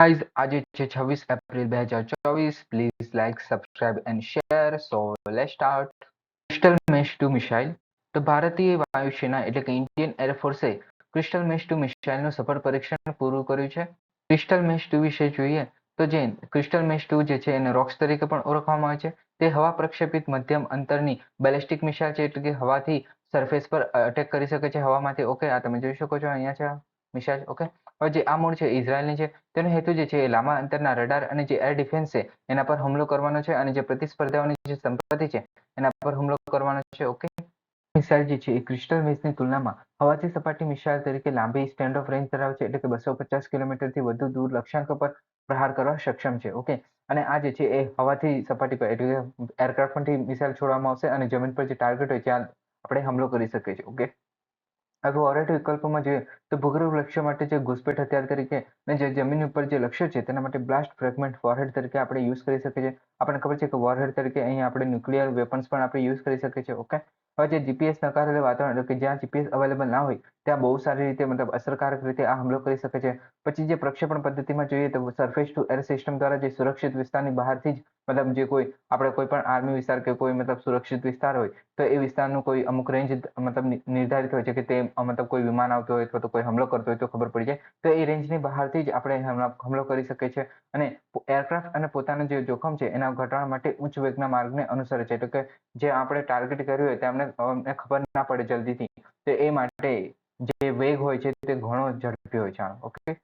Guys આજે છે છવ્વીસ એપ્રિલ બે હજાર ચોવીસ. Please like subscribe and share so let's start Crystal Maze two missile તો ભારતીય વાયુસેના એટલે કે ઇન્ડિયન એરફોર્સે ક્રિસ્ટલ મેશ ટુ મિસાઇલનું સફળ પરીક્ષણ પૂરું કર્યું છે. ક્રિસ્ટલ મેશ ટુ વિશે જોઈએ તો જે ક્રિસ્ટલ મેશ ટુ જે છે એને રોક્સ તરીકે પણ ઓળખવામાં આવે છે. તે હવા પ્રક્ષેપિત મધ્યમ અંતરની બેલેસ્ટિક મિસાઇલ છે એટલે કે હવાથી સરફેસ પર અટેક કરી શકે છે હવામાંથી. ઓકે આ તમે જોઈ શકો છો અહીંયા છે મિસાઇલ ઓકે જે આ મૂળ છે, ઇઝરાયલની છે, તેનો હેતુ જે છે એ લાંબા અંતરના રડાર અને જે એર ડિફેન્સ છે, એના પર હુમલો કરવાનો છે અને જે પ્રતિસ્પર્ધાઓની જે સંપત્તિ છે, એના પર હુમલો કરવાનો છે, ઓકે? મિસાઇલ જે છે એ ક્રિસ્ટલ મેસની તુલનામાં હવાથી સપાટી મિસાઇલ તરીકે લાંબી સ્ટેન્ડ ઓફ રેન્જ ધરાવે છે, એટલે કે બસો પચાસ કિલોમીટરથી વધુ દૂર લક્ષ્યાંકો પર પ્રહાર કરવા સક્ષમ છે, ઓકે? અને આ જે છે એ હવાથી સપાટી પર, એટલે કે એરક્રાફ્ટથી મિસાઇલ છોડવામાં આવશે અને જમીન પર જે ટાર્ગેટ હોય ત્યાં આપણે હુમલો કરી શકીએ છીએ, ઓકે? હવે ઓરેટ વિકલ્પોમાં જોઈએ તો ભૂગર્ભ લક્ષ્ય માટે જે ઘુસપેઠ હથિયાર તરીકે અને જે જમીન ઉપર જે લક્ષ્ય છે તેના માટે બ્લાસ્ટ ફ્રેગમેન્ટ વોરહેડ તરીકે આપણે યુઝ કરી શકીએ છીએ. આપણને ખબર છે કે વોરહેડ તરીકે અહીં આપણે ન્યુક્લિયર વેપન્સ પણ આપણે યુઝ કરી શકીએ છીએ ઓકે જે જીપીએસ નકારેલું વાતાવરણ, એટલે કે જ્યાં જીપીએસ અવેલેબલ ના હોય, ત્યાં બહુ સારી રીતે મતલબ અસરકારક રીતે આ હુમલો કરી શકે છે. પછી જે પ્રક્ષેપણ પદ્ધતિમાં જોઈએ તો સરફેસ ટુ એર સિસ્ટમ દ્વારા જે સુરક્ષિત વિસ્તારની બહારથી જ મતલબ જે કોઈ, આપણે કોઈ પણ આર્મી વિસ્તાર કે કોઈ મતલબ સુરક્ષિત વિસ્તાર હોય, તો એ વિસ્તારનું કોઈ અમુક રેન્જ મતલબ નિર્ધારિત હોય છે કે તે મતલબ કોઈ વિમાન આવતો હોય અથવા તો કોઈ હુમલો કરતો હોય તો ખબર પડી જાય. તો એ રેન્જની બહારથી જ આપણે હુમલો કરી શકીએ છીએ. અને એરક્રાફ્ટ અને પોતાનું જે જોખમ છે એના ઘટાડવા માટે ઉચ્ચ વેગના માર્ગને અનુસરે છે. એટલે કે જે આપણે ટાર્ગેટ કર્યું હોય તેમને ખબર ના પડે જલ્દીથી. તો એ માટે જે વેગ હોય છે તે ઘણો ઝડપી હોય છે. ઓકે?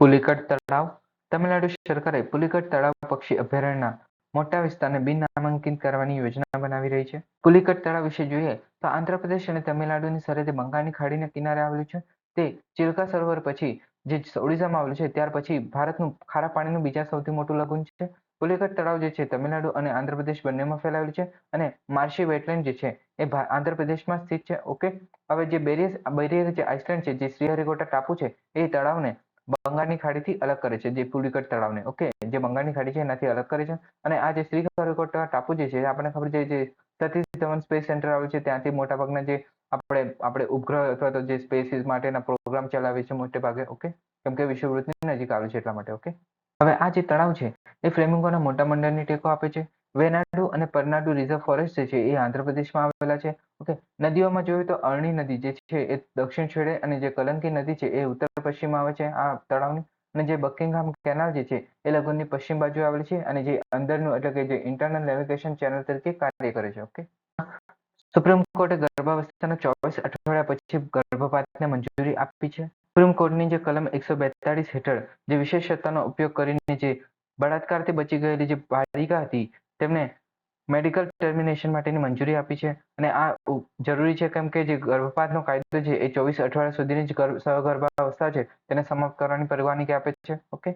પુલિકટ તળાવ. તમિલનાડુ સરકારે પુલિકટ તળાવ પક્ષી અભયારણ્યના મોટા વિસ્તારને બિન નામાંકિત કરવાની યોજના બનાવી રહી છે. પુલિકટ તળાવ વિશે જોઈએ તો આંધ્રપ્રદેશ અને તમિલનાડુની સરહદે બંગાળની ખાડીના કિનારે આવેલું છે. તે ચિલ્કા સરોવર પછી જે ઓડિશામાં આવેલું છે, ત્યાર પછી ભારતનું ખારા પાણીનું બીજા સૌથી મોટું લગુન છે. પુલિકટ તળાવ જે છે, તમિલનાડુ અને આંધ્રપ્રદેશ બંનેમાં ફેલાયેલું છે અને માર્શી વેટલેન્ડ જે છે, એ આંધ્રપ્રદેશમાં સ્થિત છે. ઓકે હવે જે બેરિયર બેરિયર જે આઇસલેન્ડ છે, જે શ્રીહરિકોટા ટાપુ છે, એ તળાવને બંગાળની ખાડીથી અલગ કરે છે, જે પુલિકટ તળાવને. ઓકે જે બંગાળની ખાડી છે, એનાથી અલગ કરે છે. અને આ જે શ્રીહરિકોટા ટાપુ જે છે, આપણને ખબર છે, જે સતીશ ધવન સ્પેસ સેન્ટર આવેલું છે, ત્યાંથી મોટાભાગના જે આપણે આપણે ઉપગ્રહ અથવા તો જે સ્પેસીસ માટેના પ્રોગ્રામ ચલાવે છે મોટે ભાગે ઓકે કેમ કે વિષુવવૃત્તની નજીક આવે છે એટલા માટે. ઓકે હવે આ જે તળાવ છે, એ ફ્લેમિંગોના મોટા મંડળની ટેકો આપે છે. વેનાડુ અને પરનાડુ રિઝર્વ ફોરેસ્ટ જે છે, એ આંધ્રપ્રદેશમાં આવેલા છે. ઓકે, નદીઓમાં જોયું તો અરણી નદી જે છે, એ દક્ષિણ છેડે અને જે કલંકી નદી છે, એ ઉત્તર પશ્ચિમમાં આવે છે આ તળાવની. અને જે બકિંગહામ કેનાલ જે છે, એ લગનની પશ્ચિમ બાજુ આવેલી છે અને જે અંદરનું એટલે કે જે ઇન્ટરનલ નેવિગેશન ચેનલ તરીકે કાર્ય કરે છે, ઓકે. સુપ્રીમ કોર્ટે ગર્ભાવસ્થાના ચોવીસ અઠવાડિયા પછી ગર્ભપાતને મંજૂરી આપી છે. સુપ્રીમ કોર્ટની જે કલમ એકસો બેતાળીસ હેઠળ જે વિશેષ સત્તાનો ઉપયોગ કરીને જે બળાત્કારથી બચી ગયેલી જે બાલિકા હતી, તેમને મેડિકલ ટર્મિનેશન માટેની મંજૂરી આપી છે. અને આ જરૂરી છે કેમ કે જે ગર્ભપાતનો કાયદો છે, એ ચોવીસ અઠવાડિયા સુધીની જ સહગર્ભાવસ્થા છે, તેને સમાપ્ત કરવાની પરવાનગી આપે છે. ઓકે?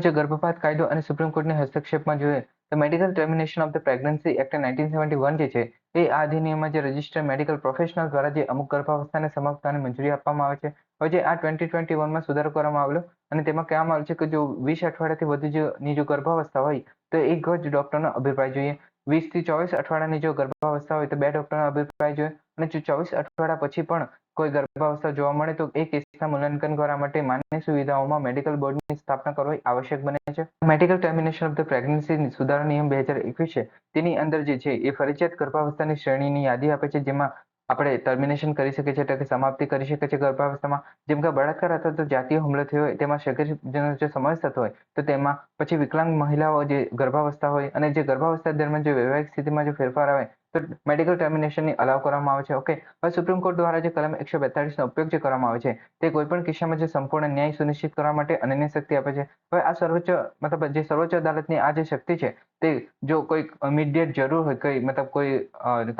જે ગર્ભપાત કાયદો અને સુપ્રીમ કોર્ટના હસ્તક્ષેપમાં જોઈએ, તો medical termination of the pregnancy act nineteen seventy one જે છે એ આ અધિનિયમમાં જે રજિસ્ટર્ડ મેડિકલ પ્રોફેશનલ દ્વારા જે અમુક ગર્ભાવસ્થાને સમાપ્ત થવાની મંજૂરી આપવામાં આવે છે, હવે જે આ ટ્વેન્ટી ટ્વેન્ટી વનમાં સુધારો કરવામાં આવેલો અને તેમાં કહેવામાં આવ્યું છે કે જો વીસ અઠવાડિયાથી વધુ જો ની જો ગર્ભાવસ્થા હોય, તો એક જ ડોક્ટરનો અભિપ્રાય જોઈએ. વીસથી ચોવીસ અઠવાડિયાની જો ગર્ભાવસ્થા હોય, તો બે ડોક્ટરનો અભિપ્રાય જોઈએ અને જો ચોવીસ અઠવાડિયા પછી પણ કોઈ ગર્ભાવસ્થા જોવા મળે તો એ કેસના મૂલ્યાંકન કરવા માટે માન્ય સુવિધાઓમાં મેડિકલ બોર્ડની સ્થાપના કરવી આવશ્યક બને છે. Medical termination of the pregnancy સુધારા નિયમ બે હજાર એકવીસ છે. તેની અંદર જે છે એ ફરજિયાત ગર્ભાવસ્થાની શ્રેણીની યાદી આપે છે, જેમાં આપણે ટર્મિનેશન કરી શકીએ છીએ, એટલે કે સમાપ્તિ કરી શકીએ છીએ ગર્ભાવસ્થામાં. જેમ કે બળાત્કાર અથવા તો જાતીય હુમલો થયો હોય, તેમાં શરીરજનો જો સમાવેશ થતો હોય, તો તેમાં પછી વિકલાંગ મહિલાઓ જે ગર્ભાવસ્થા હોય અને જે ગર્ભાવસ્થા દરમિયાન જે વૈવાહિક સ્થિતિમાં જો ફેરફાર આવે તો મેડિકલ ટર્મિનેશનની અલાવ કરવામાં આવે છે. ઓકે હવે સુપ્રીમ કોર્ટ દ્વારા જે કલમ એકસો બેતાળીસનો ઉપયોગ જે કરવામાં આવે છે, તે કોઈપણ કિસ્સામાં જે સંપૂર્ણ ન્યાય સુનિશ્ચિત કરવા માટે અનન્ય શક્તિ આપે છે. હવે આ સર્વોચ્ચ, મતલબ જે સર્વોચ્ચ અદાલતની આ જે શક્તિ છે, તે જો કોઈ ઇમિડિયેટ જરૂર હોય, કઈ મતલબ કોઈ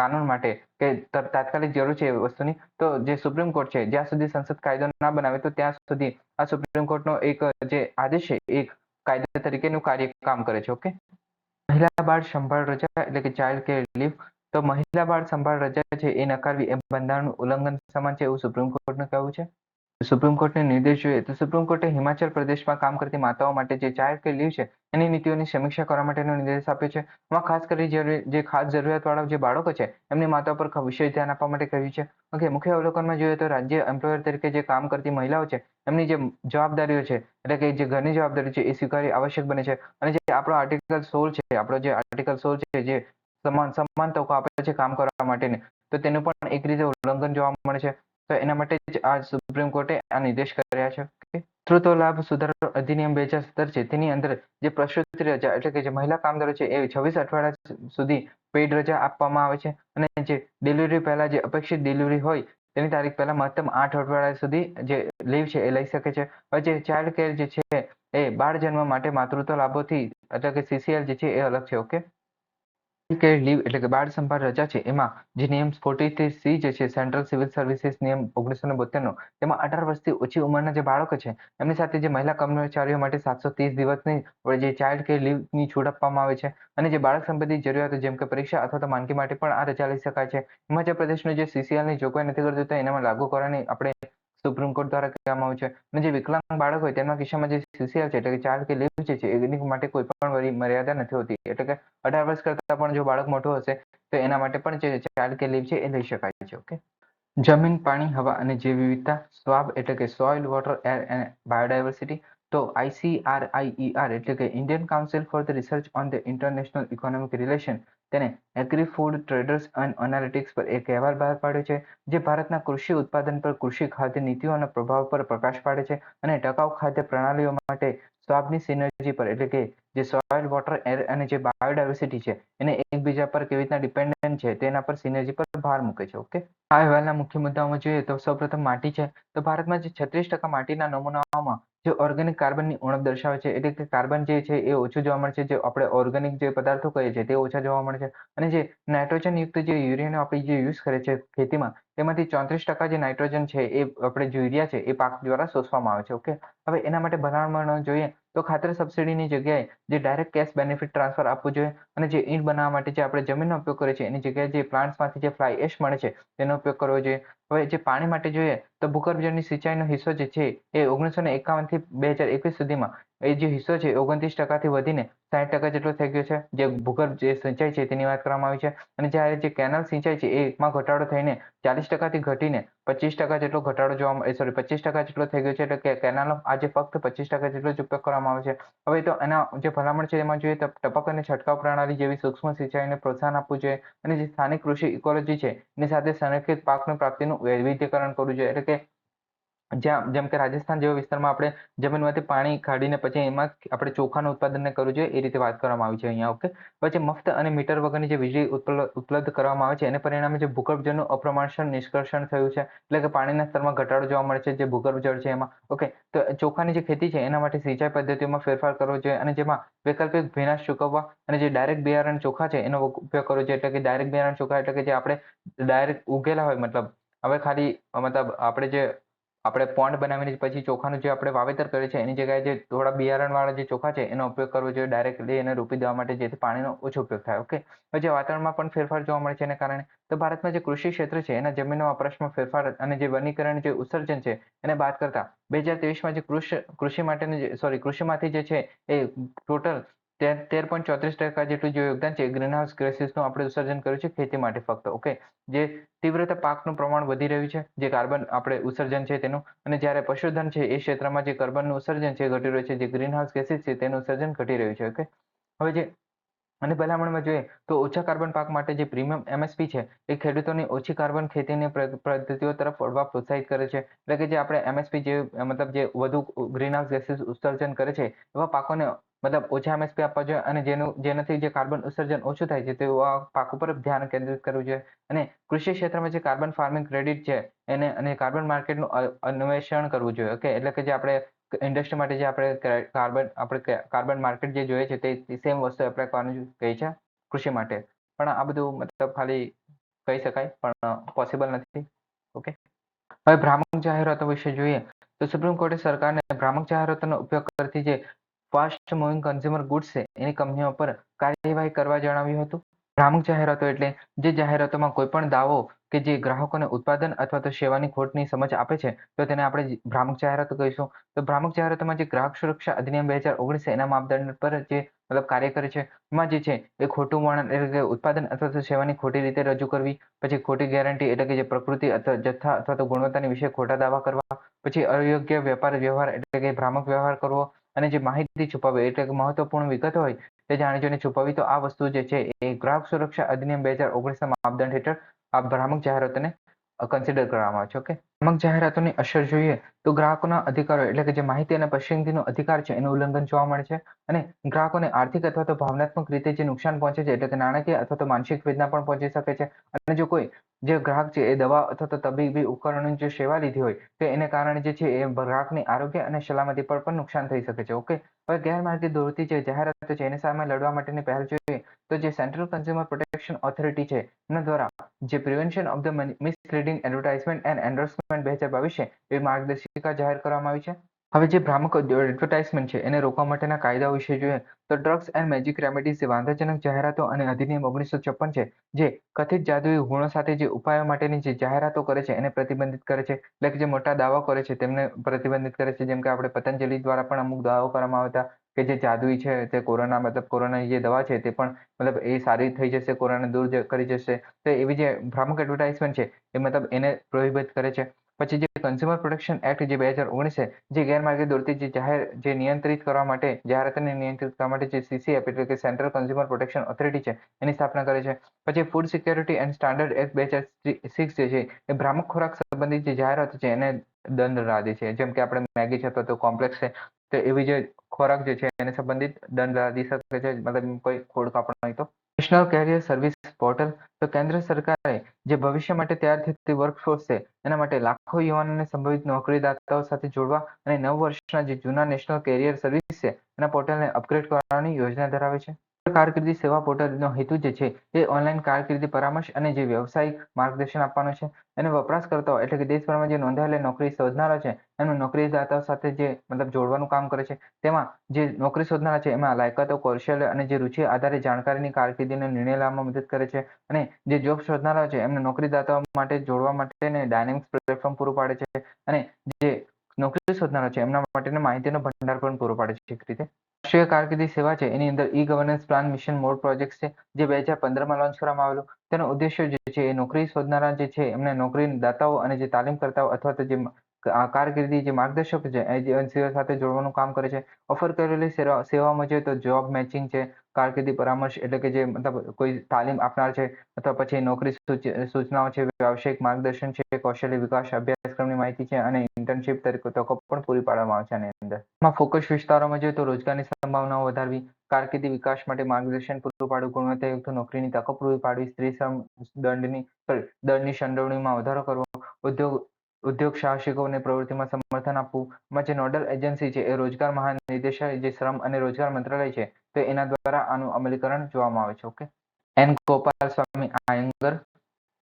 કાનૂન માટે કે તાત્કાલિક જરૂર છે એ વસ્તુની, તો જે સુપ્રીમ કોર્ટ છે, જ્યાં સુધી સંસદ કાયદો ના બનાવે, તો ત્યાં સુધી આ સુપ્રીમ કોર્ટનો એક, જે આદેશ છે એક કાયદા તરીકેનું કાર્ય કામ કરે છે. ઓકે મહિલા બાળ સંભાળ રજા એટલે કે ચાઇલ્ડ કેર લીવ તો મહિલા બાળ સંભાળ રજા છે એ નકારવી એ બંધારણનું ઉલ્લંઘન સમાન છે એવું સુપ્રીમ કોર્ટનું કહેવું છે? સુપ્રીમ કોર્ટને નિર્દેશ જોઈએ તો સુપ્રીમ કોર્ટે હિમાચલ પ્રદેશમાં કામ કરતી માતાઓ માટે જે ચાઇલ્ડ કેર લીવ છે એની નીતિઓની સમીક્ષા કરવા માટેનો નિર્દેશ આપ્યો છે. એમાં ખાસ કરી જે ખાસ જરૂરિયાતવાળા જે બાળકો છે એમની માતાઓ પર વિશેષ ધ્યાન આપવા માટે કહ્યું છે. ઓકે, મુખ્ય અવલોકનમાં જોઈએ તો રાજ્ય એમ્પ્લોયર તરીકે જે કામ કરતી મહિલાઓ છે એમની જે જવાબદારીઓ છે એટલે કે જે ઘરની જવાબદારી છે એ સ્વીકારી આવશ્યક બને છે. અને જે આપણો આર્ટિકલ સોળ છે, આપણો જે આર્ટિકલ સોળ છે જે સમાન સમાન તકો આપે છે કામ કરવા માટેની. તો તેનું પણ એક રીતે ઉલ્લંઘન જોવા મળે છે. તો એના માટે જ આ સુપ્રીમ કોર્ટે આ નિર્દેશ કર્યા છે કે પિતૃત્વ લાભ સુધારો અધિનિયમ બે હજાર સત્તર છે. તેની અંદર જે પ્રસૂતિ રજા એટલે કે જે મહિલા કામદારો છે એ છવ્વીસ અઠવાડિયા સુધી પેઇડ રજા આપવામાં આવે છે. અને જે ડિલિવરી પહેલા જે અપેક્ષિત ડિલિવરી હોય તેની તારીખ પહેલા મહત્તમ આઠ અઠવાડિયા સુધી જે લીવ છે એ લઈ શકે છે. હવે જે ચાઇલ્ડ કેર જે છે એ બાળ જન્મ માટે માતૃત્વ લાભોથી એટલે કે સીસીએલ જે છે એ અલગ છે ઓકે કેર લીવ એટલે કે બાળ સંભાળ રજા છે, એમાં જે નિયમ ફોર્ટી સી જે છે સેન્ટ્રલ સિવિલ સર્વિસીસ નિયમ ઓગણીસો ને બોતેરનો તેમાં અઢાર વર્ષથી ઓછી ઉંમરના જે બાળકો છે, એમની સાથે જે મહિલા કર્મચારીઓ માટે સાતસો ત્રીસ દિવસની જે ચાઇલ્ડ કેર લીવની છૂટ આપવામાં આવે છે અને જે બાળક સંબંધિત જરૂરિયાતો જેમ કે પરીક્ષા અથવા તો માંદગી માટે પણ આ રજા લઈ શકાય છે. હિમાચલ પ્રદેશનો જે સીસીએલની જોગવાઈ નથી કરતું, તો એનામાં લાગુ કરવાની આપણે સુપ્રીમ કોર્ટ દ્વારા કહેવામાં આવ્યું છે. અને જે વિકલાંગ બાળક હોય તેમના કિસ્સામાં જે સીસીએલ છે એટલે કે ચાઇલ્ડ કે લીવ છે એની માટે કોઈ પણ મર્યાદા નથી હોતી. એટલે કે અઢાર વર્ષ કરતા પણ જો બાળક મોટું હશે, તો એના માટે પણ જે ચાલ કે લીવ છે એ લઈ શકાય છે, ઓકે? જમીન, પાણી, હવા અને જૈવ વિવિધતા સ્વાબ એટલે કે સોઇલ વોટર એર અને બાયોડાયવર્સિટી તો ICRIER એટલે કે Indian council for the research on the international economic relation તેને agri food traders and analytics પર એક અહેવાલ બહાર પાડ્યો છે, જે ભારતના કૃષિ ઉત્પાદન પર કૃષિ ખાદ્ય નીતિઓના પ્રભાવ પર પ્રકાશ પાડે છે અને ટકાઉ ખાદ્ય પ્રણાલીઓ માટે સ્વાબની સિનર્જી પર એટલે કે જે સોઇલ વોટર એર અને જે બાયોડાયવર્સિટી છે એને એકબીજા પર કેવી રીતના ડિપેન્ડન્ટ છે તેના પર સિનર્જી પર ભાર મૂકે છે ઓકે આ અહેવાલના મુખ્ય મુદ્દાઓમાં જોઈએ તો સૌપ્રથમ માટી છે, તો ભારતમાં જે છત્રીસ ટકા માટીના નમૂનાઓમાં જે ઓર્ગેનિક કાર્બનની ઉણપ દર્શાવે છે, એટલે કે કાર્બન જે છે એ ઓછું જોવા મળે છે, જે આપણે ઓર્ગેનિક જે પદાર્થો કહીએ છીએ તે ઓછા જોવા મળે છે. અને જે નાઇટ્રોજન યુક્ત જે યુરિયાનો આપણે જે યુઝ કરે છે ખેતીમાં, તેમાંથી ચોત્રીસ ટકા જે નાઇટ્રોજન છે એ આપણે જે યુરિયા છે એ પાક દ્વારા શોષવામાં આવે છે ઓકે હવે એના માટે ભલામણ જોઈએ, તો ખાતર સબસિડીની જગ્યાએ જે ડાયરેક્ટ કેશ બેનિફિટ ટ્રાન્સફર આપવું જોઈએ અને જે ઈંટ બનાવવા માટે જે આપણે જમીનનો ઉપયોગ કરીએ છીએ, એની જગ્યાએ જે પ્લાન્ટ્સમાંથી જે ફ્લાય એશ મળે છે, તેનો ઉપયોગ કરવો જોઈએ. હવે જે પાણી માટે જોઈએ તો ભૂગર્ભ જળની સિંચાઈનો હિસ્સો જે છે એ ઓગણીસો ને એકાવનથી બે હજાર એકવીસ સુધીમાં એ જે હિસ્સો છે ઓગણત્રીસ ટકાથી વધીને સાઠ ટકા જેટલો થઈ ગયો છે. જે ભૂગર્ભ જે સિંચાઈ છે તેની વાત કરવામાં આવી છે. અને જ્યારે જે કેનાલ સિંચાઈ છે એમાં ઘટાડો થઈને ચાલીસ ટકાથી ઘટીને પચીસ ટકા જેટલો ઘટાડો જોવા સોરી પચીસ ટકા જેટલો થઈ ગયો છે એટલે કે કેનાલનો આજે ફક્ત પચીસ ટકા જેટલો જ ઉપયોગ કરવામાં આવે છે. હવે તો એના જે ભલામણ છે એમાં જોઈએ તો ટપક અને છંટકાવ પ્રણાલી જેવી સૂક્ષ્મ સિંચાઈને પ્રોત્સાહન આપવું જોઈએ અને જે સ્થાનિક કૃષિ ઇકોલોજી છે એની સાથે સંરક્ષિત પાકની પ્રાપ્તિનું વૈવિધ્યકરણ કરવું જોઈએ. એટલે કે જ્યાં, જેમ કે રાજસ્થાન જેવા વિસ્તારમાં આપણે જમીનમાંથી પાણી કાઢીને પછી એમાં આપણે ચોખાનું ઉત્પાદનને કરવું જોઈએ, એ રીતે વાત કરવામાં આવી છે અહીંયા, ઓકે? પછી મફત અને મીટર વગરની જે વીજળી ઉપલબ્ધ કરવામાં આવે છે, એને પરિણામે જે ભૂગર્ભ જળનું અપ્રમાણસર નિષ્કર્ષણ થયું છે, એટલે કે પાણીના સ્તરમાં ઘટાડો જોવા મળે છે, જે ભૂગર્ભ જળ છે એમાં, ઓકે? તો ચોખાની જે ખેતી છે, એના માટે સિંચાઈ પદ્ધતિઓમાં ફેરફાર કરવો જોઈએ અને જેમાં વૈકલ્પિક ભીનાશ ચૂકવવા અને જે ડાયરેક્ટ બિયારણ ચોખા છે, એનો ઉપયોગ કરવો જોઈએ, એટલે કે ડાયરેક્ટ બિયારણ ચોખા, એટલે કે જે આપણે ડાયરેક્ટ ઉગેલા હોય, મતલબ, હવે ખાલી, મતલબ, આપણે જે આપણે પોન્ડ બનાવીને પછી ચોખાનું જે આપણે વાવેતર કરીએ છીએ, એની જગ્યાએ જે થોડા બિયારણવાળા જે ચોખા છે, એનો ઉપયોગ કરવો જોઈએ ડાયરેક્ટલી એને રોપી દેવા માટે, જેથી પાણીનો ઓછો ઉપયોગ થાય ઓકે જે વાતાવરણમાં પણ ફેરફાર જોવા મળે છે, એના કારણે તો ભારતમાં જે કૃષિ ક્ષેત્ર છે, એના જમીનના વપરાશમાં ફેરફાર અને જે વનીકરણ જે ઉત્સર્જન છે, એને બાદ કરતા બે હજાર ત્રેવીસમાં જે કૃષિ કૃષિ માટેની સોરી કૃષિમાંથી જે છે, એ ટોટલ તેર તેર પોઈન્ટ ચોત્રીસ ટકા જેટલું જે યોગદાન છે ગ્રીનહાઉસ ગેસીસનું આપણે ઉત્સર્જન કર્યું છે ખેતી માટે ફક્ત ઓકે જે તીવ્રતા પાકનું પ્રમાણ વધી રહ્યું છે, જે કાર્બન આપણે ઉત્સર્જન છે તેનું, અને જ્યારે પશુધન છે એ ક્ષેત્રમાં જે કાર્બનનું ઉત્સર્જન છે ઘટી રહ્યું છે, જે ગ્રીનહાઉસ ગેસીસ છે તેનું ઉત્સર્જન ઘટી રહ્યું છે ઓકે હવે જે અને ભલામણમાં જોઈએ તો ઓછા કાર્બન પાક માટે જે પ્રીમિયમ એમએસપી છે, એ ખેડૂતોની ઓછી કાર્બન ખેતીની પદ્ધતિઓ તરફ વળવા પ્રોત્સાહિત કરે છે. એટલે કે જે આપણે એમએસપી જે, મતલબ જે વધુ ગ્રીનહાઉસ ગેસીસ ઉત્સર્જન કરે છે, એવા પાકોને મતલબ ઓછા એમએસપી આપવા જોઈએ અને જેનું, જેનાથી જે કાર્બન ઉત્સર્જન ઓછું થાય છે, તેવા પાક ઉપર ધ્યાન કેન્દ્રિત કરવું જોઈએ. અને કૃષિ ક્ષેત્રમાં જે કાર્બન ફાર્મિંગ ક્રેડિટ છે, એને અને કાર્બન માર્કેટનું અન્વેષણ કરવું જોઈએ, ઓકે? એટલે કે જે આપણે ઇન્ડસ્ટ્રી માટે જે આપણે કાર્બન આપણે કાર્બન માર્કેટ જે જોઈએ છે તે સેમ વસ્તુ એપ્લાય કરવાનું કહે છે કૃષિ માટે. પણ આ બધું મતલબ ખાલી કહી શકાય, પણ પોસિબલ નથી. ઓકે હવે ભ્રામક જાહેરાતો વિશે જોઈએ, તો સુપ્રીમ કોર્ટે સરકારને ભ્રામક જાહેરાતોનો ઉપયોગ કરતી જે ફાસ્ટ મૂવિંગ કન્ઝ્યુમર ગુડ્સ છે, એની કંપનીઓ પર કાર્યવાહી કરવા જણાવ્યું હતું. ભ્રામક જાહેરાતો એટલે જે જાહેરાતોમાં કોઈ પણ દાવો કે જે ગ્રાહકોને ઉત્પાદન અથવા તો સેવાની ખોટની સમજ આપે છે, તો તેને આપણે ભ્રામક જાહેરાતો કહીશું. તો ભ્રામક જાહેરાતોમાં જે ગ્રાહક સુરક્ષા અધિનિયમ બે હજાર ઓગણીસ એના માપદંડ પર જે મતલબ કાર્ય કરે છે, એમાં જે છે એ ખોટું વર્ણન એટલે કે ઉત્પાદન અથવા તો સેવાની ખોટી રીતે રજૂ કરવી, પછી ખોટી ગેરંટી એટલે કે જે પ્રકૃતિ અથવા જથ્થા અથવા તો ગુણવત્તાની વિશે ખોટા દાવા કરવા, પછી અયોગ્ય વેપાર વ્યવહાર એટલે કે ભ્રામક વ્યવહાર કરવો અને જે માહિતી છુપાવે એટલે કે મહત્વપૂર્ણ વિગત હોય તે જાણી જોઈને છુપાવી. તો આ વસ્તુ જે છે એ ગ્રાહક સુરક્ષા અધિનિયમ બે હજાર ઓગણીસના માપદંડ હેઠળ આ ભ્રામક જાહેરાતોને કન્સિડર કરવામાં આવે છે ઓકે ભ્રામક જાહેરાતોની અસર જોઈએ તો ગ્રાહકોના અધિકારો એટલે કે જે માહિતી અને પસંદગીનો અધિકાર છે, એનું ઉલ્લંઘન જોવા મળે છે અને ગ્રાહકોને આર્થિક અથવા તો ભાવનાત્મક રીતે જે નુકસાન પહોંચે છે, એટલે કે નાણાકીય અથવા તો માનસિક વેદના પણ પહોંચી શકે છે અને જો કોઈ જે ગ્રાહક છે, એ દવા અથવા તો તબીબી ઉપકરણોની જે સેવા લીધી હોય, તો એને કારણે જે છે, એ ગ્રાહકની આરોગ્ય અને સલામતી પર પણ નુકસાન થઈ શકે છે ઓકે હવે ગેરમાર્ગે દોરતી જે જાહેરાતો છે, એની સામે લડવા માટેની પહેલ જોઈએ તો જે સેન્ટ્રલ કન્ઝ્યુમર પ્રોટેક્શન ઓથોરિટી છે, એના દ્વારા જે prevention of the misleading advertisement and endorsement બે હજાર બાવીસ છે, એ માર્ગદર્શિકા જાહેર કરવામાં આવી છે. હવે જે ભ્રામક એડવર્ટાઇઝમેન્ટ છે, એને રોકવા માટેના કાયદા વિશે જોઈએ, તો ડ્રગ્સ એન્ડ મેજિક રેમેડીઝ વાંધાજનક જાહેરાતો અને અધિનિયમ ઓગણીસો છપ્પન છે, જે કથિત જાદુઈ ગુણો સાથે જે ઉપાયો માટેની જે જાહેરાતો કરે છે, એને પ્રતિબંધિત કરે છે, એટલે કે જે મોટા દાવા કરે છે, તેમને પ્રતિબંધિત કરે છે, જેમ કે આપણે પતંજલિ દ્વારા પણ અમુક દાવાઓ કરવામાં આવતા કે જે જાદુઈ છે, તે કોરોના મતલબ કોરોનાની જે દવા છે, તે પણ મતલબ એ સારી થઈ જશે કોરોના દૂર કરી જશે. તો એવી જે ભ્રામક એડવર્ટાઇઝમેન્ટ છે, એ મતલબ એને પ્રોહિબિત કરે છે. પછી જે કન્ઝ્યુમર પ્રોટેક્શન એક્ટ જે બે હજાર ઓગણીસ છે, જે ગેરમાર્ગે દોરતી જે જાહેર, જે નિયંત્રિત કરવા માટે, જાહેરાતને નિયંત્રિત કરવા માટે જે સીસીએફ એટલે કે સેન્ટ્રલ કન્ઝ્યુમર પ્રોટેક્શન ઓથોરિટી છે, એની સ્થાપના કરે છે. પછી food security and standard act બે હજાર સિક્સ જે છે, એ ભ્રામક ખોરાક સંબંધિત જે જાહેરાત છે, એને દંડ લાદે છે. જેમ કે આપણે મેગી છે, તો કોમ્પ્લેક્સ છે. તો એવી જે ખોરાક જે છે એને સંબંધિત દંડ લાદી શકે છે, મતલબ કોઈ ખોડ કાપડ હોય તો. નેશનલ કેરિયર સર્વિસ પોર્ટલ તો કેન્દ્ર સરકારે જે ભવિષ્ય માટે તૈયાર થતી વર્કફોર્સ છે, એના માટે લાખો યુવાનોને સંભવિત નોકરીદાતાઓ સાથે જોડવા અને નવ વર્ષના જે જૂના નેશનલ કેરિયર સર્વિસ છે, એના પોર્ટલને અપગ્રેડ કરવાની યોજના ધરાવે છે. કારકિર્દી સેવા પોર્ટલનો હેતુ જે છે એ ઓનલાઈન કારકિર્દી પરામર્શ અને જે વ્યવસાયિક માર્ગદર્શન આપવાનો છે. અને વપરાશકર્તાઓ એટલે કે દેશભરમાં જે નોંધાયેલા નોકરી શોધનારા છે, એનું નોકરીદાતાઓ સાથે જે મતલબ જોડવાનું કામ કરે છે, તેમાં જે નોકરી શોધનારા છે, એમાં લાયકાતો, કૌશલ્ય અને જે રૂચિ આધારે જાણકારીની કારકિર્દીનો નિર્ણય લેવામાં મદદ કરે છે અને જે જોબ શોધનારા છે, એમને નોકરીદાતાઓ માટે જોડવા માટે ડાયનેમિક્સ પ્લેટફોર્મ પૂરું પાડે છે અને જે નોકરી શોધનારા છે, એમના માટેનો માહિતીનો ભંડાર પણ પૂરો પાડે છે, એક રીતે. રાષ્ટ્રીય કારકિર્દી સેવા છે. એની અંદર e governance plan mission mode project છે, જે બે હજાર પંદરમાં લોન્ચ કરવામાં આવેલું. તેનો ઉદ્દેશ્ય જે છે એ નોકરી શોધનારા જે છે, એમને નોકરી દાતાઓ અને જે તાલીમ કરતા અથવા તો જે કારકિર્દી જે માર્ગદર્શક છે એજન્સીઓ સાથે જોડવાનું કામ કરે છે ઓફર કરેલી સેવામાં જોઈએ તો જોબ મેચિંગ છે, કારકિર્દી પરામર્શ એટલે કે જે મતલબ કોઈ તાલીમ આપનાર છે, અથવા પછી નોકરી સૂચનાઓ છે, વ્યવસાયિક માર્ગદર્શન છે, કૌશલ્ય વિકાસ અભ્યાસક્રમની માહિતી છે અને ઇન્ટર્નશીપ તરીકે તકો પણ પૂરી પાડવામાં આવે છે આની અંદર. એમાં ફોકસ વિસ્તારોમાં જોઈએ તો રોજગારની સંભાવનાઓ વધારવી, કારકિર્દી વિકાસ માટે માર્ગદર્શન પૂરું પાડવું, ગુણવત્તાયુક્ત નોકરીની તકો પૂરી પાડવી, સ્ત્રી શ્રમ દંડની દંડની સંડોવણીમાં વધારો કરવો, ઉદ્યોગ ઉદ્યોગ સાહસિકોને પ્રવૃત્તિમાં સમર્થન આપવું. જે નોડલ એજન્સી છે, એ રોજગાર મહાનિદેશાલય જે શ્રમ અને રોજગાર મંત્રાલય છે, તો એના દ્વારા આનું અમલીકરણ જોવામાં આવે છે, ઓકે? એન ગોપાલ સ્વામી આયંગર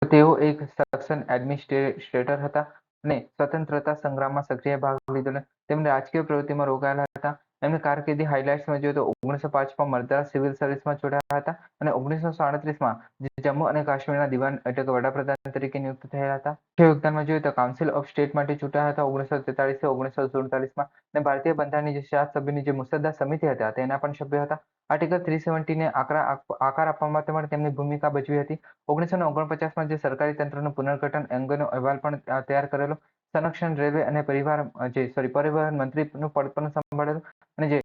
તેઓ એક સક્ષમ એડમિનિસ્ટ્રેટર હતા અને સ્વતંત્રતા સંગ્રામમાં સક્રિય ભાગ લીધો તેમને રાજકીય પ્રવૃત્તિમાં રોકાયેલા હતા. એમની કારકિર્દી હાઇલાઇટ્સમાં જોઈએ તો ઓગણીસો પાંચમાં મદ્રાસ સિવિલ સર્વિસમાં જોડાયા હતા અને ઓગણીસો સાડત્રીસમાં જમ્મુ અને કાશ્મીરના દિવાન એટલે કે વડાપ્રધાન તરીકે નિયુક્ત થયા હતા. યોગદાનમાં જોઈએ તો કાઉન્સિલ ઓફ સ્ટેટ માટે ચૂંટાયા હતા ઓગણીસો તેતાલીસથી ઓગણીસો સુડતાલીસમાં અને ભારતીય બંધારણની જે સાત સભ્યની જે મુસદ્દા સમિતિ હતા તેના પણ સભ્ય હતા. આર્ટિકલ થ્રી સેવન્ટીને આકરા આકાર આપવા માટે પણ તેમની ભૂમિકા ભજવી હતી. ઓગણીસો ઓગણપચાસમાં જે સરકારી તંત્રનું પુનર્ગઠન અંગેનો અહેવાલ પણ તૈયાર કરેલો. સંરક્ષણ, રેલવે અને પરિવાર જે સોરી પરિવહન મંત્રીનું પદ પણ સંભાળેલું અને જે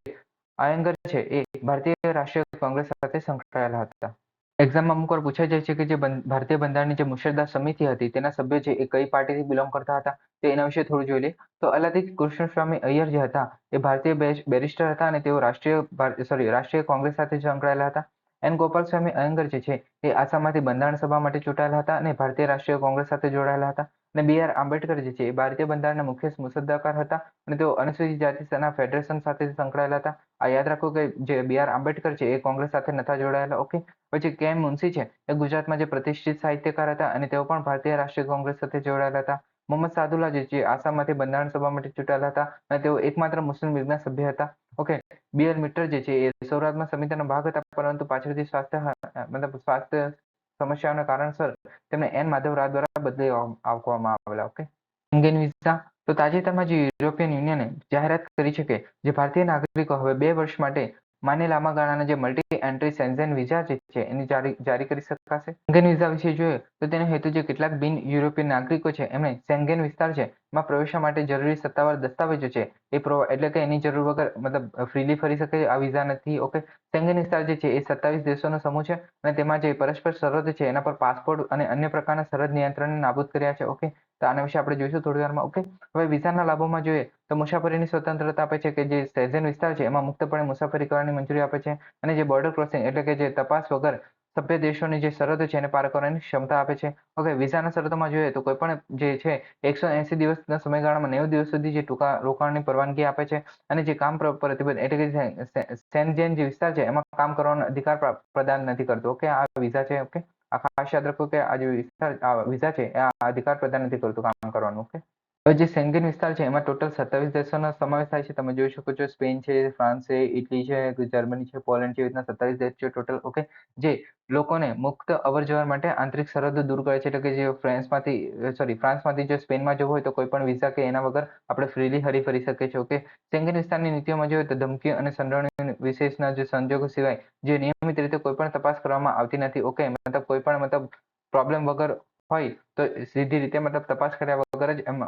આયંગર છે એ ભારતીય રાષ્ટ્રીય કોંગ્રેસ સાથે સંકળાયેલા હતા. એક્ઝામમાં અમુક વાર પૂછાઈ જાય છે કે જે ભારતીય બંધારણની જે મુસદ્દા સમિતિ હતી, તેના સભ્યો છે એ કઈ પાર્ટીથી બિલોંગ કરતા હતા, તો એના વિશે થોડું જોઈ લઈએ. તો અલાદિત કૃષ્ણસ્વામી અય્યર જે હતા, એ ભારતીય બેરિસ્ટર હતા અને તેઓ રાષ્ટ્રીય સોરી રાષ્ટ્રીય કોંગ્રેસ સાથે સંકળાયેલા હતા. એન ગોપાલસ્વામી અયંગર જે છે, એ આસામમાંથી બંધારણ સભા માટે ચૂંટાયેલા હતા અને ભારતીય રાષ્ટ્રીય કોંગ્રેસ સાથે જોડાયેલા હતા. અને બી આર આંબેડકર જે છે એ ભારતીય બંધારણના મુખ્ય મુસદ્દાકાર હતા અને તેઓ અનુસૂચિત જાતિ સેના ફેડરેશન સાથે સંકળાયેલા હતા. આ યાદ રાખો કે જે બી આર આંબેડકર છે એ કોંગ્રેસ સાથે નતા જોડાયેલા, ઓકે. પછી કે એમ મુનશી છે એ ગુજરાતમાં જે પ્રતિષ્ઠિત સાહિત્યકાર હતા અને તેઓ પણ ભારતીય રાષ્ટ્રીય કોંગ્રેસ સાથે જોડાયેલા હતા. મોહમ્મદ સાદુલ્લા જે છે આસામમાંથી બંધારણ સભા માટે ચૂંટાયેલા હતા અને તેઓ એકમાત્ર મુસ્લિમ લીગના સભ્ય હતા, ઓકે. બી એલ મીટર જે છે એ સૌરાષ્ટ્રમાં સમિતિનો ભાગ હતા, પરંતુ પાછળથી સ્વાસ્થ્ય મતલબ સ્વાસ્થ્ય સમસ્યાઓના કારણસર તેમને એન માધવરાવ દ્વારા બદલી આપવામાં આવેલા ઓકે શેંગેન વિઝા તો તાજેતરમાં જે યુરોપિયન યુનિયને જાહેરાત કરી છે કે જે ભારતીય નાગરિકો હવે બે વર્ષ માટે માન્ય લાંબા ગાળાના જે મલ્ટી એન્ટ્રી સેન્ઝેન વિઝા જે છે, એની જારી જારી કરી શકાશે? સેંગેન વિઝા વિશે જોઈએ તો તેનો હેતુ જે કેટલાક બિન યુરોપિયન નાગરિકો છે, એમણે સેંગેન વિસ્તાર છે, એમાં પ્રવેશવા માટે જરૂરી સત્તાવાર દસ્તાવેજો છે. એ એટલે કે એની જરૂર વગર મતલબ ફ્રીલી ફરી શકે આ વિઝા નથી ઓકે સેંગેન વિસ્તાર જે છે, એ સત્તાવીસ દેશોનો સમૂહ છે અને તેમાં જે પરસ્પર સરહદ છે, એના પર પાસપોર્ટ અને અન્ય પ્રકારના સરહદ નિયંત્રણને નાબૂદ કર્યા છે ઓકે તો આના વિશે આપણે જોઈશું થોડી વારમાં ઓકે હવે વિઝાના લાભોમાં જોઈએ તો મુસાફરીની સ્વતંત્રતા આપે છે કે જે સેઝન વિસ્તાર છે, એમાં મુક્તપણે મુસાફરી કરવાની મંજૂરી આપે છે અને જે બોર્ડર ક્રોસિંગ એટલે કે જે તપાસ વગર સભ્ય દેશોની જે સરહદ છે એને પાર કરવાની ક્ષમતા આપે છે. ઓકે વિઝાના શરતોમાં જોઈએ તો કોઈ પણ જે છે, એકસો એસી દિવસના સમયગાળામાં નેવું દિવસ સુધી જે ટૂંકા રોકાણની પરવાનગી આપે છે અને જે કામ પ્રતિબંધ એટલે કે સેનજેન જે વિસ્તાર છે એમાં કામ કરવાનો અધિકાર પ્રદાન નથી કરતો. ઓકે આ વિઝા છે ઓકે આ ખાસ યાદ રાખો કે આ જે વિસ્તાર વિઝા છે આ અધિકાર પ્રદાન નથી કરતો કામ કરવાનું ઓકે જે સેંગેન વિસ્તાર છે, એમાં ટોટલ સત્તાવીસ દેશોનો સમાવેશ થાય છે. તમે જોઈ શકો છો, સ્પેન છે, ફ્રાન્સ છે, ઇટલી છે, જર્મની છે, પોલેન્ડ છે રીતના સત્તાવીસ દેશ છે ટોટલ. ઓકે? જે લોકોને મુક્ત અવર જવર માટે આંતરિક સરહદ દૂર કરે છે. એટલે કે જે ફ્રાન્સમાંથી સોરી ફ્રાન્સમાંથી જો સ્પેનમાં જવું હોય તો કોઈ પણ વિઝા કે એના વગર આપણે ફ્રીલી હરી ફરી શકીએ છીએ. ઓકે? સેંગેન વિસ્તારની નીતિઓમાં જોઈએ તો ધમકી અને સંડોવણી વિશેષના જે સંજોગો સિવાય જે નિયમિત રીતે કોઈ પણ તપાસ કરવામાં આવતી નથી. ઓકે? મતલબ કોઈ પણ, મતલબ પ્રોબ્લેમ વગર હોય, તો સીધી રીતે મતલબ તપાસ કર્યા વગર જ એમ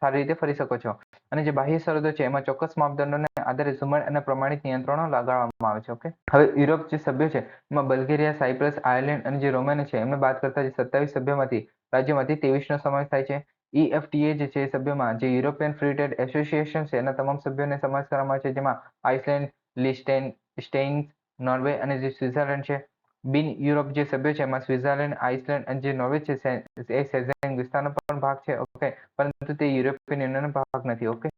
સારી રીતે ફરી શકો છો. અને જે બાહ્ય શરતો છે, એમાં ચોક્કસ માપદંડોને આધારે સુમેળ અને પ્રમાણિત નિયંત્રણો લગાડવામાં આવે છે, ઓકે? હવે યુરોપ જે સભ્યો છે, એમાં બલ્ગેરિયા, સાયપ્રસ, આયર્લેન્ડ અને જે રોમેન છે, એમને બાદ કરતા જે સત્તાવીસ સભ્યોમાંથી, રાજ્યોમાંથી તેવીસનો સમાવેશ થાય છે. ઈએફટીએ જે છે સભ્યોમાં જે યુરોપિયન ફ્રી ટ્રેડ એસોસિએશન છે, એના તમામ સભ્યોને સમાવેશ કરવામાં આવે છે, જેમાં આઇસલેન્ડ, લિસ્ટેન, સ્ટેઇન્સ, નોર્વે અને જે સ્વિટ્ઝરલેન્ડ છે બિન યુરોપ જે સભ્યો છે, એમાં સ્વિટ્ઝરલેન્ડ, આઇસલેન્ડ અને જે નોર્વે છે એ સેઝેન વિસ્તારનો પણ ભાગ છે, ઓકે? પરંતુ તે યુરોપિયન યુનિયનનો ભાગ નથી, ઓકે?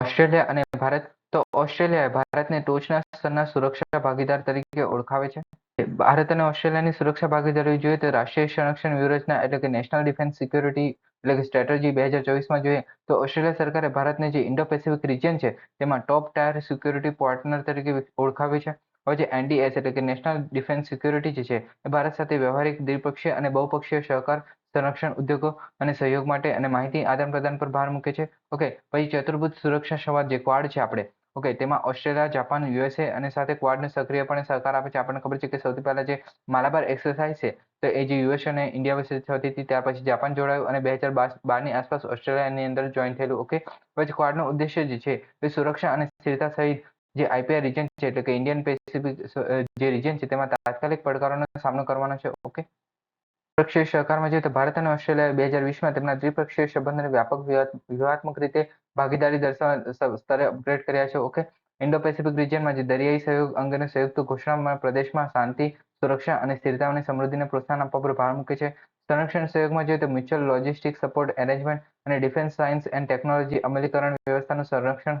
ઓસ્ટ્રેલિયા અને ભારત, તો ઓસ્ટ્રેલિયા ભારતને ટોચના સ્તરના સુરક્ષા ભાગીદાર તરીકે ઓળખાવે છે. ભારત અને ઓસ્ટ્રેલિયાની સુરક્ષા ભાગીદારી જોઈએ તો રાષ્ટ્રીય સંરક્ષણ વ્યૂહરચના એટલે કે નેશનલ ડિફેન્સ સિક્યોરિટી એટલે કે સ્ટ્રેટેજી બે હજાર ચોવીસમાં જોઈએ તો ઓસ્ટ્રેલિયા સરકારે ભારતને જે ઇન્ડો પેસિફિક રિજિયન છે, તેમાં ટોપ ટાયર સિક્યોરિટી પાર્ટનર તરીકે ઓળખાવે છે. હવે જે એનડીએસ એટલે કે નેશનલ ડિફેન્સ સિક્યોરિટી જે છે, એ ભારત સાથે વ્યવહારિક દ્વિપક્ષીય અને બહુપક્ષીય સહકાર, સંરક્ષણ ઉદ્યોગો અને સહયોગ માટે અને માહિતી આદાન પ્રદાન પર ભાર મૂકે છે. ઓકે પછી ચતુર્ભુજ સુરક્ષા સંવાદ જે ક્વાડ છે આપણે. ઓકે તેમાં ઓસ્ટ્રેલિયા, જાપાન, યુએસએ અને સાથે ક્વાડને સક્રિયપણે સહકાર આપે છે. આપણને ખબર છે કે સૌથી પહેલા જે માલાબાર એક્સરસાઇઝ છે, તો એ જે યુએસ અને ઇન્ડિયા વચ્ચે થતી હતી, ત્યાર પછી જાપાન જોડાયું અને બે હજાર બારની આસપાસ ઓસ્ટ્રેલિયાની અંદર જોઈન થયેલું. ઓકે પછી ક્વાડનો ઉદ્દેશ્ય જે છે, એ સુરક્ષા અને સ્થિરતા સહિત જે આઈપીઆર રિજન છે એટલે કે ઇન્ડિયન પેસિફિક જે રિજન છે તેમાં તાત્કાલિક પડકારોનો સામનો કરવાનો છે, ઓકે? દ્વિપક્ષીય સહકારમાં જોઈએ તો ભારત અને ઓસ્ટ્રેલિયા બે હજાર વીસમાં તેમના દ્વિપક્ષીય સંબંધને વ્યાપક વ્યૂહાત્મક રીતે ભાગીદારી દર્શાવવા સ્તરે અપગ્રેડ કર્યા છે, ઓકે? ઇન્ડો પેસિફિક રિજનમાં જે દરિયાઈ સહયોગ અંગેની સંયુક્ત ઘોષણામાં પ્રદેશમાં શાંતિ, સુરક્ષા અને સ્થિરતા અને સમૃદ્ધિને પ્રોત્સાહન આપવા પર ભાર મૂકે છે. સંરક્ષણ સહયોગમાં જોઈએ તો મ્યુચ્યુઅલ લોજિસ્ટિક સપોર્ટ એરેન્જમેન્ટ અને ડિફેન્સ સાયન્સ એન્ડ ટેકનોલોજી અમલીકરણ વ્યવસ્થાનું સંરક્ષણ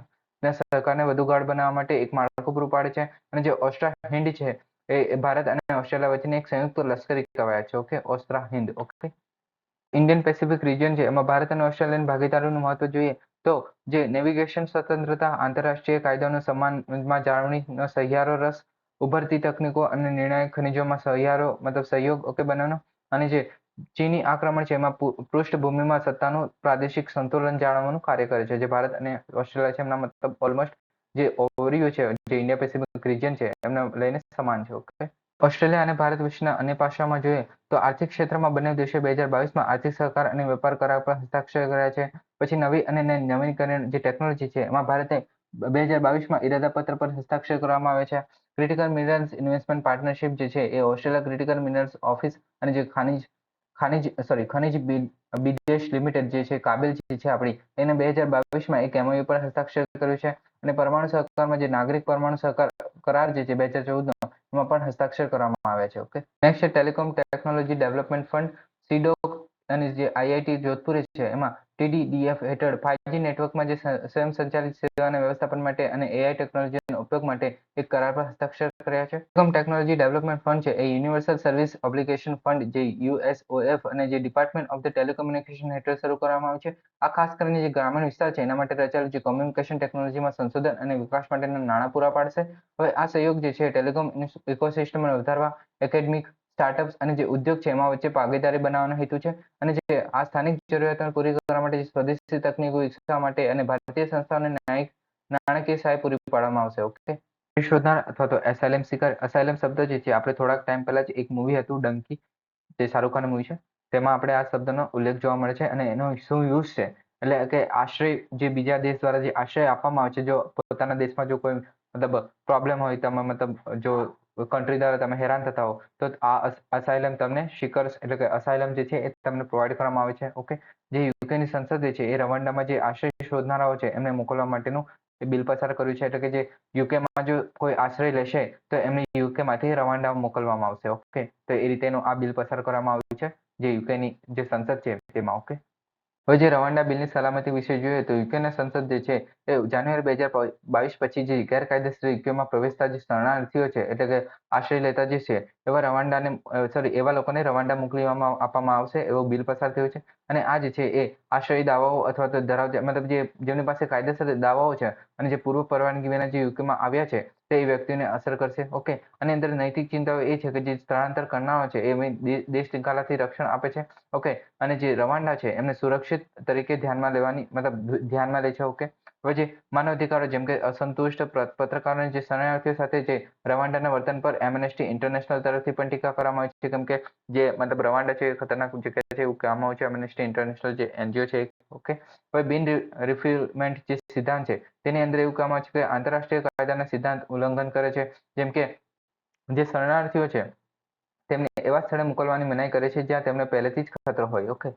સહકારને વધુ ગાઢ બનાવવા માટે એક માળખું પૂરું પાડે છે અને જે ઓસ્ટ્રા હિન્દ છે એ ભારત અને ઓસ્ટ્રેલિયા વચ્ચેની એક સંયુક્ત લશ્કરી કવાયત છે. Okay? AustraHind okay? Indian Pacific region છે. એમાં ભારત અને ઓસ્ટ્રેલિયન ભાગીદારીનું મહત્વ જોઈએ તો જે નેવિગેશન સ્વતંત્રતા, આંતરરાષ્ટ્રીય કાયદાનો સમાનમાં જાળવણીનો સહિયારો રસ, ઉભરતી તકનીકો અને નિર્ણાયક ખનિજોમાં સહિયારો, મતલબ સહયોગ, ઓકે, બનાવવાનો અને જે ચીની આક્રમણ છે, એમાં પૃષ્ઠભૂમિમાં સત્તાનું પ્રાદેશિક સંતુલન જાળવવાનું કાર્ય કરે છે. જે ભારત અને ઓસ્ટ્રેલિયા છે, એમના મતલબ ઓલમોસ્ટ જે ઓવરવ્યુ છે, જે ઇન્ડિયા પેસિફિક રિજન છે, એમને લઈને સમાન છે ઓકે ઓસ્ટ્રેલિયા અને ભારત વિશ્વના અન્ય પાસામાં જોઈએ તો આર્થિક ક્ષેત્રમાં બંને દેશો બે હજાર બાવીસમાં આર્થિક સહકાર અને વેપાર કરાર પર હસ્તાક્ષર કર્યા છે. પછી નવી અને નવીનીકરણ જે ટેકનોલોજી છે, એમાં ભારતે બે હજાર બાવીસમાં ઇરાદાપત્ર પર હસ્તાક્ષર કરવામાં આવે છે. ક્રિટિકલ મિનરલ્સ ઇન્વેસ્ટમેન્ટ પાર્ટનરશિપ જે છે, એ ઓસ્ટ્રેલિયા ક્રિટિકલ મિનરલ્સ ઓફિસ અને જે ખનિજ ખનિજ સોરી ખનિજ બિદેશ લિમિટેડ જે છે, કાબિલ છે આપણી, એને બે હજાર બાવીસમાં એક એમઓયુ પર હસ્તાક્ષર કર્યું છે અને પરમાણુ સહકારમાં જે નાગરિક પરમાણુ સહકાર, કરાર જે છે, બે હજાર ચૌદનો, એમાં પણ હસ્તાક્ષર કરવામાં આવ્યા છે ઓકે નેક્સ્ટ છે telecom technology development fund CDOT અને જે આઈઆઈટી જોધપુર છે, એમાં ટીડીડીએફ હેઠળ ફાઈવજી નેટવર્કમાં જે સ્વયં સંચાલિત સેવાના વ્યવસ્થાપન માટે અને એઆઈ ટેકનોલોજીના ઉપયોગ માટે એક કરાર પર હસ્તાક્ષર કર્યા છે. કોમ ટેકનોલોજી ડેવલપમેન્ટ ફંડ છે, એ યુનિવર્સલ સર્વિસ ઓબ્લિગેશન ફંડ જે યુએસઓએફ અને જે ડિપાર્ટમેન્ટ ઓફ ધ ટેલિકમ્યુનિકેશન હેઠળ શરૂ કરવામાં આવ્યું છે. આ ખાસ કરીને જે ગ્રામીણ વિસ્તાર છે, એના માટે રચાયેલું જે કોમ્યુનિકેશન ટેકનોલોજીમાં સંશોધન અને વિકાસ માટેના નાણાં પૂરા પાડશે. હવે આ સહયોગ જે છે ટેલિકોમ ઇકોસિસ્ટમને વધારવા એકેડમિક સ્ટાર્ટઅપ્સ અને જે ઉદ્યોગ છે, એમાં વચ્ચે ભાગીદારી બનાવવાનો હેતુ છે અને જે આ સ્થાનિક જરૂરિયાતોને પૂરી કરવા માટે સ્વદેશી તકનીકો વિકસાવવા માટે અને ભારતીય સંસ્થાઓને ન્યાયિક નાણાકીય સહાય પૂરી પાડવામાં આવશે ઓકે શોધનાર અથવા તો એસાઇલમ સિકર અસાઇલમ શબ્દ જે છે આપણે થોડાક ટાઈમ પહેલા જ એક મૂવી હતું ડંકી જે શાહરુખ ખાન મૂવી છે. તેમાં આપણે આ શબ્દનો ઉલ્લેખ જોવા મળે છે અને એનો શું યુઝ છે? એટલે કે આશ્રય, જે બીજા દેશ દ્વારા જે આશ્રય આપવામાં આવે છે, જો પોતાના દેશમાં જો કોઈ મતલબ પ્રોબ્લેમ હોય, તમે મતલબ જો કન્ટ્રી દ્વારા તમે હેરાન થતા હો, તો આ અસાઇલમ તમને શિકર્સ એટલે કે અસાઇલમ જે છે એ તમને પ્રોવાઈડ કરવામાં આવે છે ઓકે જે યુકેની સંસદ છે એ રવાન્ડામાં જે આશ્રય શોધનારાઓ છે, એમને મોકલવા માટેનું એ બિલ પસાર કર્યું છે, એટલે કે જે યુકેમાં જો કોઈ આશ્રય લેશે, તો એમને યુકેમાંથી રવાન્ડામાં મોકલવામાં આવશે ઓકે તો એ રીતેનું આ બિલ પસાર કરવામાં આવ્યું છે, જે યુકેની જે સંસદ છે તેમાં ઓકે હવે જે રવાંડા બિલની સલામતી વિશે જોઈએ તો યુકેના સંસદ જે છે એ જાન્યુઆરી બે હજાર બાવીસ પછી જે ગેરકાયદેસર યુકેમાં પ્રવેશતા જે શરણાર્થીઓ છે એટલે કે આશ્રય લેતા જે છે એવા રવાંડાને સોરી એવા લોકોને રવાંડા મોકલવામાં, આપવામાં આવશે એવો બિલ પસાર થયો છે. અને આ જે છે એ આશ્રય દાવાઓ અથવા તો ધરાવતા, મતલબ જે જેમની પાસે કાયદેસર દાવાઓ છે અને જે પૂર્વ પરવાનગી વિના જે યુકેમાં આવ્યા છે તે વ્યક્તિને અસર કરશે. ઓકે. અને અંદર નૈતિક ચિંતાઓ એ છે કે જે સ્થળાંતર કરનારો છે, એ દેશ નિકાલાથી રક્ષણ આપે છે. ઓકે. અને જે રવાંડા છે, એમને સુરક્ષિત તરીકે ધ્યાનમાં લેવાની, મતલબ ધ્યાનમાં લે છે, ઓકે. હવે જે માનવ અધિકારો જેમ કે અસંતુષ્ટ પત્રકારોને જે શરણાર્થીઓ સાથે જે રવાંડાના વર્તન પર એમનેસ્ટી ઇન્ટરનેશનલ તરફથી પણ ટીકા કરવામાં આવી છે. કેમ કે જે મતલબ રવાંડા છે ખતરનાક જગ્યા છે એવું કહેવામાં આવ્યું છે એમનેસ્ટી ઇન્ટરનેશનલ જે એનજીઓ છે ઓકે હવે બિન રિફ્યુલમેન્ટ જે સિદ્ધાંત છે તેની અંદર એવું કહેવામાં આવે છે કે આંતરરાષ્ટ્રીય કાયદાના સિદ્ધાંત ઉલ્લંઘન કરે છે. જેમ કે જે શરણાર્થીઓ છે તેમને એવા સ્થળે મોકલવાની મનાઈ કરે છે જ્યાં તેમને પહેલેથી જ ખતરો હોય. ઓકે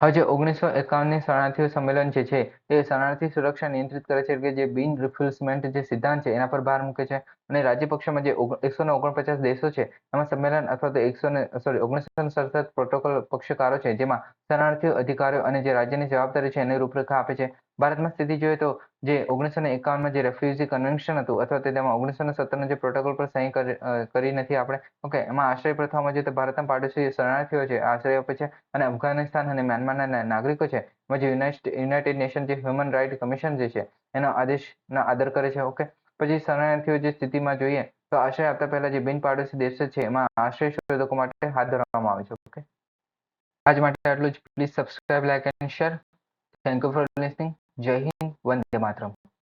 હવે જે ઓગણીસો એકાવનની શરણાર્થીઓ સંમેલન જે છે, એ શરણાર્થી સુરક્ષા નિયંત્રિત કરે છે કે જે બિન રિફ્યુલ્સમેન્ટ જે સિદ્ધાંત છે, એના પર ભાર મૂકે છે. અને રાજ્યપક્ષમાં જે એકસો ને ઓગણપચાસ દેશો છે, એમાં સંમેલન અથવા તો એકસો ને સોરી ઓગણીસો સડસઠ પ્રોટોકોલ પક્ષકારો છે, જેમાં શરણાર્થીઓ, અધિકારીઓ અને જે રાજ્યની જવાબદારી છે એની રૂપરેખા આપે છે. ભારતમાં સ્થિતિ જોઈએ તો જે ઓગણીસો ને એકાવનમાં જે રેફ્યુજી કન્વેન્શન હતું અથવા તો તેમાં ઓગણીસો ને સત્તરના જે પ્રોટોકોલ પર સહી કરી નથી આપણે. ઓકે એમાં આશ્રય પ્રથામાં જે ભારતના પાડોશી શરણાર્થીઓ છે, આશ્રય આપે છે અને અફઘાનિસ્તાન અને મ્યાનમારના નાગરિકો છે. એમાં જે યુનાઇટેડ નેશન જે હ્યુમન રાઇટ કમિશન જે છે, એનો આદેશના આદર કરે છે. ઓકે પછી શરણાર્થીઓ જે સ્થિતિમાં જોઈએ, તો આશ્રય આપતા પહેલા જે બિન પાડોશી દેશો છે, એમાં આશ્રય શોધકો માટે હાથ ધરવામાં આવે છે ઓકે આજ માટે આટલું જ. Please subscribe like and share thank you for listening જય હિન્દ, વંદે માતરમ.